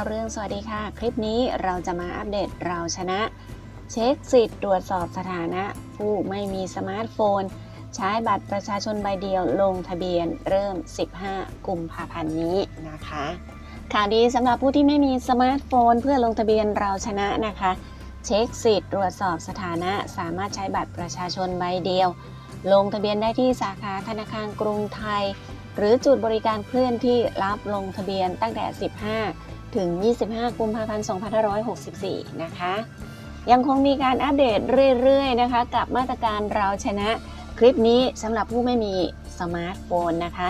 เราเรื่องสวัสดีค่ะ คลิปนี้เราจะมาอัปเดตเราชนะ เช็คสิทธิ์ตรวจสอบสถานะ ผู้ไม่มีสมาร์ทโฟน ใช้บัตรประชาชนใบเดียวลงทะเบียนเริ่ม 15 กุมภาพันธ์นี้นะคะข่าวดีสำหรับผู้ที่ไม่มีสมาร์ทโฟน เพื่อลงทะเบียนเราชนะนะคะ เช็คสิทธิ์ตรวจสอบสถานะสามารถใช้บัตรประชาชนใบเดียว ลงทะเบียนได้ที่สาขาธนาคารกรุงไทย หรือจุดบริการเคลื่อนที่รับลงทะเบียนตั้งแต่ 15 ถึง 25 กุมภาพันธ์ 2564 นะคะ ยังคงมีการอัปเดตเรื่อยๆ นะคะ กับมาตรการเราชนะคลิปนี้สำหรับผู้ไม่มีสมาร์ทโฟนนะคะ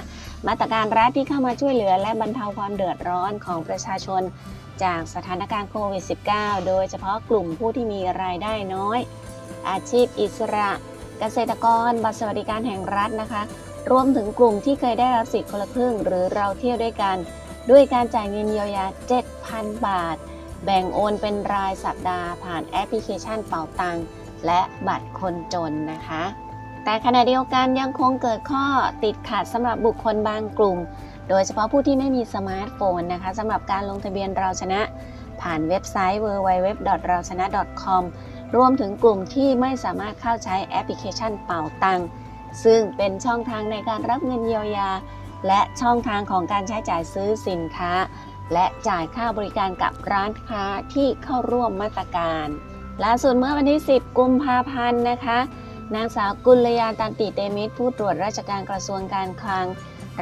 มาตรการรัฐที่เข้ามาช่วยเหลือและบรรเทาความเดือดร้อนของประชาชน จากสถานการณ์โควิด -19 โดยเฉพาะกลุ่มผู้ที่มีรายได้น้อย อาชีพอิสระเกษตรกร บัตรสวัสดิการแห่งรัฐนะคะ รวมถึงกลุ่มที่เคยได้รับสิทธิ์คนละครึ่ง หรือเราเที่ยวด้วยกัน ด้วยการจ่ายเงินเยียวยา 7,000 บาท แบ่งโอนเป็นรายสัปดาห์ผ่านแอปพลิเคชันเป่าตังและบัตรคนจนนะคะ แต่ขณะเดียวกันยังคงเกิดข้อติดขัดสำหรับบุคคลบางกลุ่ม โดยเฉพาะผู้ที่ไม่มีสมาร์ทโฟนนะคะสำหรับการลงทะเบียนเราชนะ ผ่านเว็บไซต์ www.rauchana.com รวมถึงกลุ่มที่ไม่สามารถเข้าใช้แอปพลิเคชันเป่าตังซึ่งเป็นช่องทางในการรับเงินเยียวยา และช่องทางของการใช้จ่ายซื้อสินค้า และจ่ายค่าบริการกับร้านค้าที่เข้าร่วมมาตรการล่าสุดเมื่อวันที่ 10 กุมภาพันธ์นะคะ นางสาวกุลยาตันติเตมิตรผู้ตรวจราชการกระทรวงการคลัง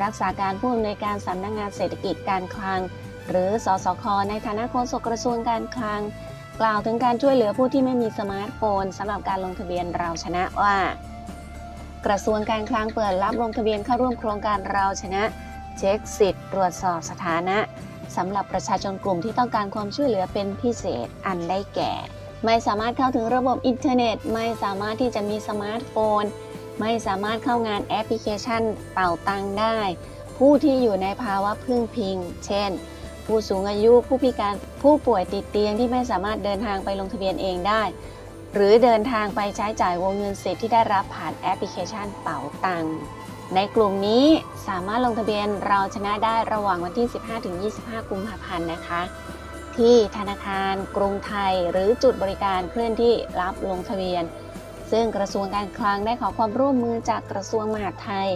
รักษาการผู้อำนวยการสำนักงงานเศรษฐกิจการคลัง หรือสสค ในฐานะโฆษกกระทรวงการคลัง กล่าวถึงการช่วยเหลือผู้ที่ไม่มีสมาร์ทโฟนสำหรับการลงทะเบียนเราชนะว่า กระทรวงการคลังเปิดรับลงทะเบียนเข้าร่วมโครงการเราชนะ เช็คสิทธิ์ตรวจสอบสถานะสำหรับประชาชนกลุ่มที่ต้องการความช่วยเหลือเป็นพิเศษอันได้แก่ ไม่สามารถเข้าถึงระบบอินเทอร์เน็ต ไม่สามารถที่จะมีสมาร์ทโฟน ไม่สามารถเข้างานแอปพลิเคชันเป่าตังได้ ผู้ที่อยู่ในภาวะพึ่งพิง เช่น ผู้สูงอายุผู้พิการผู้ป่วยติดเตียงที่ไม่สามารถเดินทางไปลงทะเบียนเองได้ หรือเดินทางไปใช้จ่ายวงเงินสิทธิ์ที่ได้รับผ่านแอปพลิเคชันเป๋าตังค์ในกลุ่มนี้สามารถลงทะเบียนเราชนะได้ระหว่างวันที่ 15-25 กุมภาพันธ์นะคะ ที่ธนาคารกรุงไทยหรือจุดบริการเคลื่อนที่รับลงทะเบียน ซึ่งกระทรวงการคลังได้ขอความร่วมมือจากกระทรวงมหาดไทย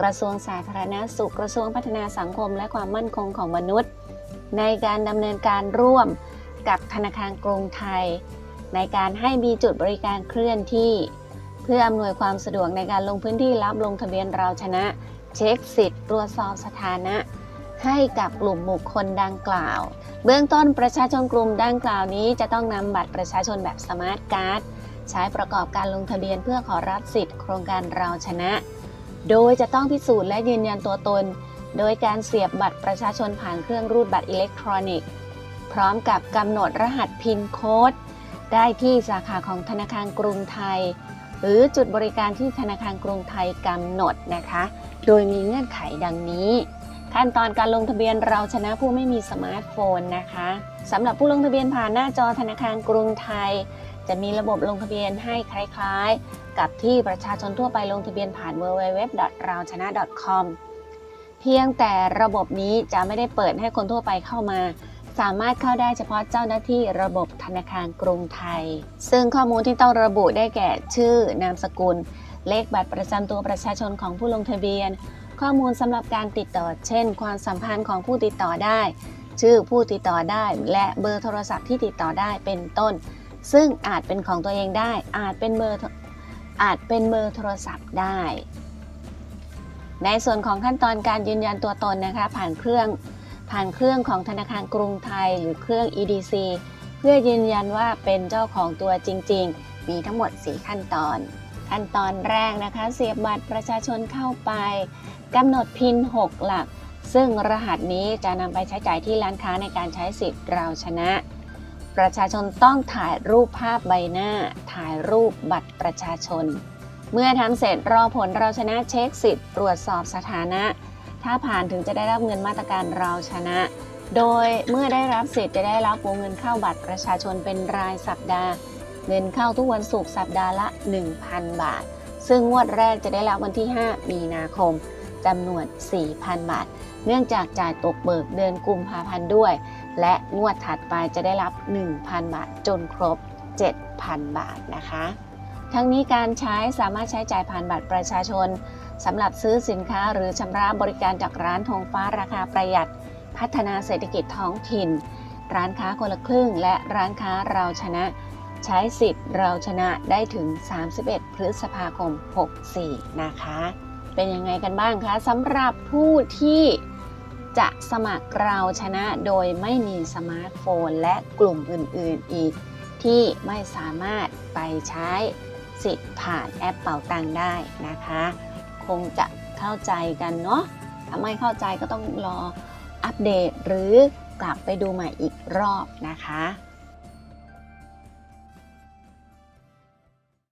กระทรวงสาธารณสุข กระทรวงพัฒนาสังคม และความมั่นคงของมนุษย์ ในการดำเนินการร่วมกับธนาคารกรุงไทย ในการให้มีจุดบริการเคลื่อนที่ เพื่ออำนวยความสะดวกในการลงพื้นที่รับลงทะเบียนเราชนะ เช็คสิทธิ์ตรวจสอบสถานะ ให้กับกลุ่มบุคคลดังกล่าว เบื้องต้นประชาชนกลุ่มดังกล่าวนี้จะต้องนำบัตรประชาชนแบบสมาร์ทการ์ดใช้ประกอบการลงทะเบียนเพื่อขอรับสิทธิ์โครงการเราชนะ โดยจะต้องพิสูจน์และยืนยันตัวตน โดยการเสียบบัตรประชาชนผ่านเครื่องรูดบัตรอิเล็กทรอนิกส์ พร้อมกับกำหนดรหัสพินโค้ด ได้ที่สาขาของธนาคารกรุงไทย หรือจุดบริการที่ธนาคารกรุงไทยกำหนดนะคะ โดยมีเงื่อนไขดังนี้ ขั้นตอนการลงทะเบียนเราชนะผู้ไม่มีสมาร์ทโฟนนะคะสำหรับผู้ลงทะเบียนผ่านหน้าจอธนาคารกรุงไทย จะมีระบบลงทะเบียนให้คล้ายๆ กับที่ประชาชนทั่วไปลงทะเบียนผ่าน www.rauchana.com เพียงแต่ระบบนี้จะไม่ได้เปิดให้คนทั่วไปเข้ามา สามารถเข้าได้เฉพาะเจ้าหน้าที่ระบบธนาคารกรุงไทย ซึ่งข้อมูลที่ต้องระบุได้แก่ชื่อนามสกุล เลขบัตรประจำตัวประชาชนของผู้ลงทะเบียน ข้อมูลสำหรับการติดต่อ เช่น ความสัมพันธ์ของผู้ติดต่อได้ ชื่อผู้ติดต่อได้ และเบอร์โทรศัพท์ที่ติดต่อได้เป็นต้น ซึ่งอาจเป็นของตัวเองได้ อาจเป็นเบอร์อาจเป็นเบอร์โทรศัพท์ได้ ในส่วนของขั้นตอนการยืนยันตัวตนนะคะ ผ่านเครื่อง ผ่านเครื่องของธนาคารกรุงไทยหรือเครื่อง EDC เพื่อยืนยันว่าเป็นเจ้าของตัวจริง ๆ มีทั้งหมด 4 ขั้นตอน ขั้นตอนแรกนะคะ เสียบบัตรประชาชนเข้าไปกำหนดพิน 6 หลัก ซึ่งรหัสนี้จะนำไปใช้จ่ายที่ร้านค้าในการใช้สิทธิ์เราชนะ ประชาชนต้องถ่ายรูปภาพใบหน้า ถ่ายรูปบัตรประชาชน เมื่อทำเสร็จรอผลเราชนะเช็คสิทธิ์ตรวจสอบสถานะ ถ้าผ่านถึงจะได้รับเงินมาตรการเราชนะ โดยเมื่อได้รับสิทธิ์จะได้รับวงเงินเข้าบัตรประชาชนเป็นรายสัปดาห์ เงินเข้าทุกวันศุกร์สัปดาห์ละ 1,000 บาท ซึ่งงวดแรกจะได้รับวันที่ 5 มีนาคมจำนวน 4,000 บาท เนื่องจากจ่ายตกเบิกเดือนกุมภาพันธ์ด้วย และงวดถัดไปจะได้รับ 1,000 บาทจนครบ 7,000 บาทนะคะ ทั้งนี้การใช้สามารถใช้จ่ายผ่านบัตรประชาชน สำหรับซื้อสินค้าหรือชำระบริการจากร้านธงฟ้าราคาประหยัด พัฒนาเศรษฐกิจท้องถิ่น ร้านค้าคนละครึ่ง และร้านค้าเราชนะ ใช้สิทธิ์เราชนะได้ถึง 31 พฤษภาคม 64 นะคะ เป็นยังไงกันบ้างคะสำหรับผู้ที่จะสมัครเราชนะโดยไม่มีสมาร์ทโฟน และกลุ่มอื่น ๆ อีก ที่ไม่สามารถไปใช้สิทธิ์ผ่านแอปเป่าตังได้นะคะ คงจะเข้าใจกันเนาะถ้าไม่เข้าใจก็ต้องรออัปเดตหรือกลับไปดูใหม่อีกรอบนะคะ